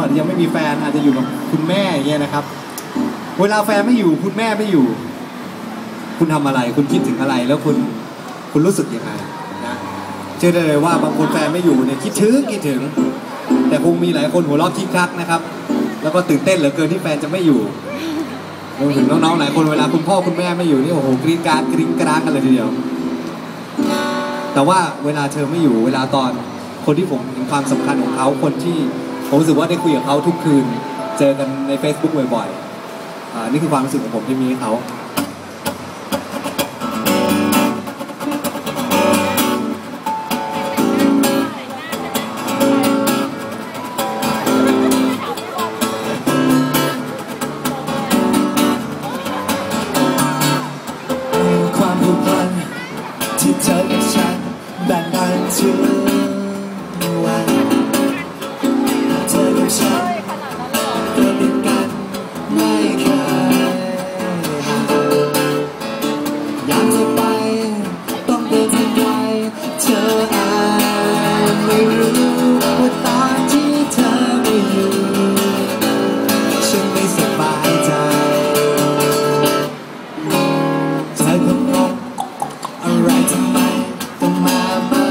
อาจจะยังไม่มีแฟนอาจจะอยู่กับคุณแม่อย่างเงี้ยนะครับ เวลาแฟนไม่อยู่คุณแม่ไม่อยู่ คุณทำอะไร คุณคิดถึงอะไร แล้วคุณคุณรู้สึกยังไงนะเชื่อได้เลยว่าบางคนแฟนไม่อยู่เนี่ยคิดถึงคิดถึง แต่คงมีหลายคนหัวเราะคิกคักนะครับ แล้วก็ตื่นเต้นเหลือเกินที่แฟนจะไม่อยู่รวมถึงน้องๆหลายคนเวลาคุณพ่อคุณแม่ไม่อยู่นี่โอ้โหกรีดกรารกริ๊งกรางกันเลยทีเดียว แต่ว่าเวลาเธอไม่อยู่เวลาตอนคนที่ผมเห็นความสำคัญของเขาคนที่ ผมรู้สึกว่าได้คุยกับเขาทุกคืน เจอกันใน Facebook บ่อยๆอ่านี่คือความรู้สึกของผมที่มีให้เขา ความผูกพันที่เธอกับฉันแบ่งปันทุก จไม่รู้ว่าตอนที่เธอไม่อยู่ฉันไม่สบายใจเธอก็งงอะไรำไมต้องมาบ้